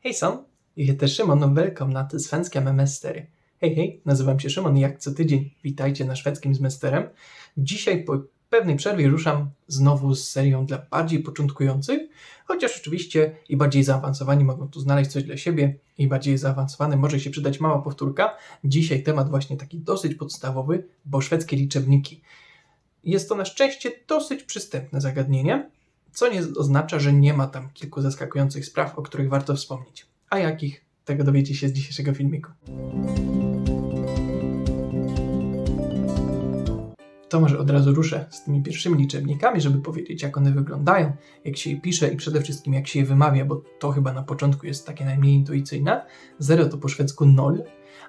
Hejsan, ich heter Szymon och välkomna till svenska med Mäster. Hej, hej, nazywam się Szymon jak co tydzień witajcie na szwedzkim z. Dzisiaj po pewnej przerwie ruszam znowu z serią dla bardziej początkujących, chociaż oczywiście i bardziej zaawansowani mogą tu znaleźć coś dla siebie i bardziej zaawansowany może się przydać mała powtórka. Dzisiaj temat właśnie taki dosyć podstawowy, bo szwedzkie liczebniki. Jest to na szczęście dosyć przystępne zagadnienie, co nie oznacza, że nie ma tam kilku zaskakujących spraw, o których warto wspomnieć. A jakich? Tego dowiecie się z dzisiejszego filmiku. To może od razu ruszę z tymi pierwszymi liczebnikami, żeby powiedzieć, jak one wyglądają, jak się je pisze i przede wszystkim jak się je wymawia, bo to chyba na początku jest takie najmniej intuicyjne. 0 to po szwedzku 0,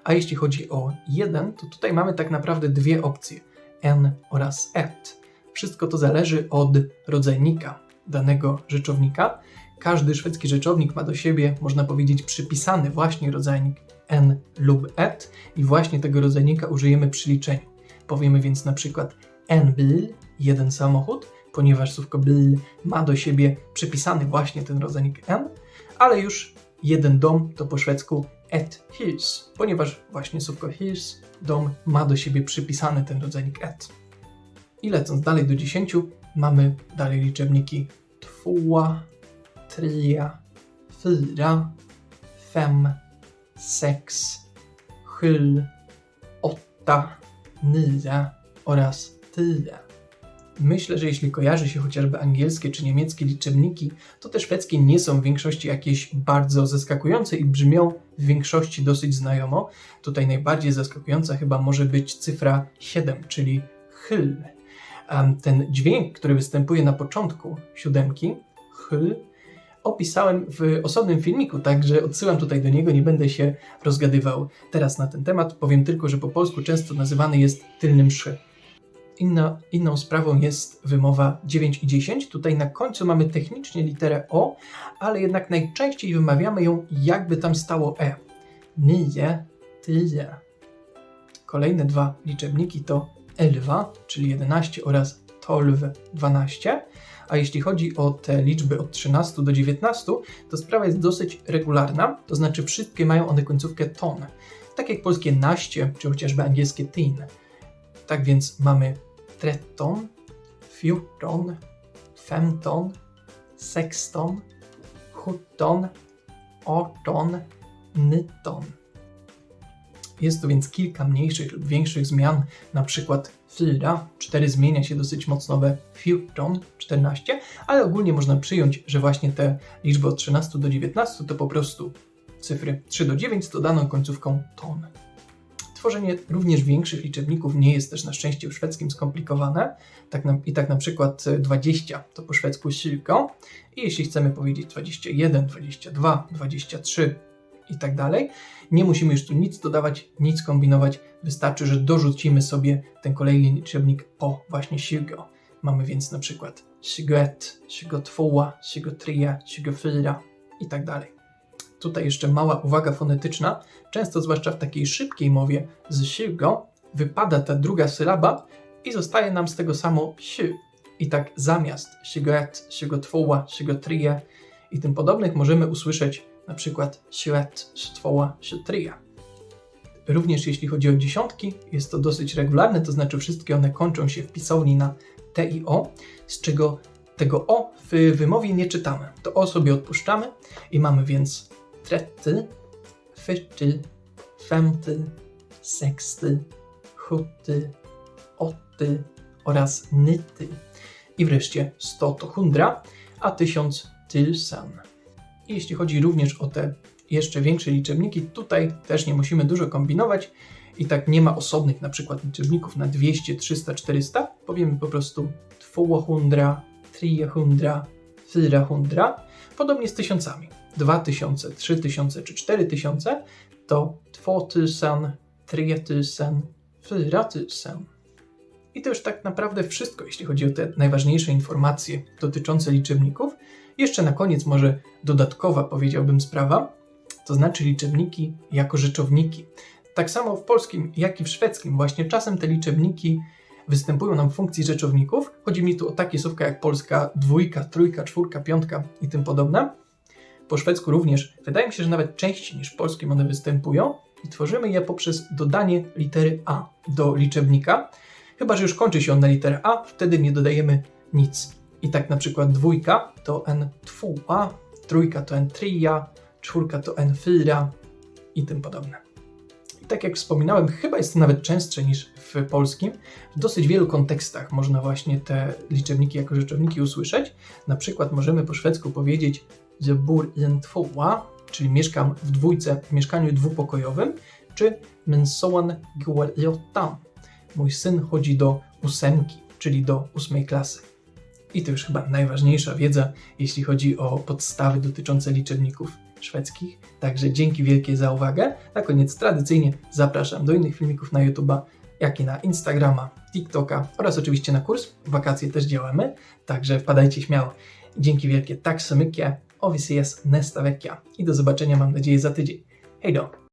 a jeśli chodzi o 1, to tutaj mamy tak naprawdę dwie opcje: n oraz et. Wszystko to zależy od rodzajnika danego rzeczownika. Każdy szwedzki rzeczownik ma do siebie, można powiedzieć, przypisany właśnie rodzajnik n lub et i właśnie tego rodzajnika użyjemy przy liczeniu. Powiemy więc na przykład en bil, jeden samochód, ponieważ słówko bil ma do siebie przypisany właśnie ten rodzajnik n, ale już jeden dom to po szwedzku et hus, ponieważ właśnie słówko hus, dom, ma do siebie przypisany ten rodzajnik et. I lecąc dalej do 10, mamy dalej liczebniki tvåa, trea, fyra, fem, sex, sju, åtta, nio oraz tio. Myślę, że jeśli kojarzy się chociażby angielskie czy niemieckie liczebniki, to te szwedzkie nie są w większości jakieś bardzo zaskakujące i brzmią w większości dosyć znajomo. Tutaj najbardziej zaskakująca chyba może być cyfra 7, czyli hyl. Ten dźwięk, który występuje na początku siódemki, hyl, opisałem w osobnym filmiku, także odsyłam tutaj do niego, nie będę się rozgadywał teraz na ten temat. Powiem tylko, że po polsku często nazywany jest tylnym szy. Inna, inną sprawą jest wymowa 9 i 10. Tutaj na końcu mamy technicznie literę O, ale jednak najczęściej wymawiamy ją jakby tam stało E. Nije, tyje. Kolejne dwa liczebniki to Elwa, czyli 11 oraz Tolw, 12. A jeśli chodzi o te liczby od 13 do 19, to sprawa jest dosyć regularna, to znaczy wszystkie mają one końcówkę ton, tak jak polskie naście, czy chociażby angielskie teen. Tak więc mamy tretton, fjorton, femton, sexton, sjutton, arton, nitton. Jest tu więc kilka mniejszych lub większych zmian, na przykład fyra, 4 zmienia się dosyć mocno we fjorton, 14, ale ogólnie można przyjąć, że właśnie te liczby od 13 do 19 to po prostu cyfry 3 do 9 z dodaną końcówką ton. Tworzenie również większych liczebników nie jest też na szczęście w szwedzkim skomplikowane. Tak na, I tak na przykład 20 to po szwedzku silko. I jeśli chcemy powiedzieć 21, 22, 23 i tak dalej, nie musimy już tu nic dodawać, nic kombinować. Wystarczy, że dorzucimy sobie ten kolejny liczebnik po właśnie silgo. Mamy więc na przykład 21, 22, 23, 24 i tak dalej. Tutaj jeszcze mała uwaga fonetyczna. Często, zwłaszcza w takiej szybkiej mowie z silgo, wypada ta druga sylaba i zostaje nam z tego samo si. I tak zamiast sigoet, sigotwoła, sigotrie i tym podobnych możemy usłyszeć na przykład stwoła, siutria. Również jeśli chodzi o dziesiątki, jest to dosyć regularne, to znaczy wszystkie one kończą się w pisowni na T i O, z czego tego O w wymowie nie czytamy. To O sobie odpuszczamy i mamy więc tretty, fyrty, femty, seksty, chutty, otty oraz nyty. I wreszcie 100 to hundra, a 1000 tylsen. I jeśli chodzi również o te jeszcze większe liczebniki, tutaj też nie musimy dużo kombinować i tak nie ma osobnych na przykład liczebników na 200, 300, 400. Powiemy po prostu 200, 300, 400. Podobnie z tysiącami. 2000, 3000 czy 4000 to 2000, 3000, 4000. I to już tak naprawdę wszystko, jeśli chodzi o te najważniejsze informacje dotyczące liczebników. Jeszcze na koniec może dodatkowa, powiedziałbym, sprawa, to znaczy liczebniki jako rzeczowniki. Tak samo w polskim, jak i w szwedzkim, właśnie czasem te liczebniki występują nam w funkcji rzeczowników. Chodzi mi tu o takie słówka jak polska dwójka, trójka, czwórka, piątka i tym podobne. po szwedzku również, wydaje mi się, że nawet częściej niż w polskim one występują i tworzymy je poprzez dodanie litery A do liczebnika. Chyba, że już kończy się on na literę A, wtedy nie dodajemy nic. I tak na przykład dwójka to n twua, trójka to n tria, czwórka to n fyra i tym podobne. I tak jak wspominałem, chyba jest to nawet częstsze niż w polskim. W dosyć wielu kontekstach można właśnie te liczebniki jako rzeczowniki usłyszeć. Na przykład możemy po szwedzku powiedzieć "Jag bor i en tvåa", czyli mieszkam w dwójce, w mieszkaniu dwupokojowym, czy "Min son går i åttan", mój syn chodzi do ósemki, czyli do ósmej klasy. I to już chyba najważniejsza wiedza, jeśli chodzi o podstawy dotyczące liczebników szwedzkich. Także dzięki wielkie za uwagę. Na koniec tradycyjnie zapraszam do innych filmików na YouTube'a, jak i na Instagrama, TikToka oraz oczywiście na kurs. Wakacje też działamy, także wpadajcie śmiało. Dzięki wielkie, tak så mycket. Och vi. I do zobaczenia mam nadzieję za tydzień. Hej då!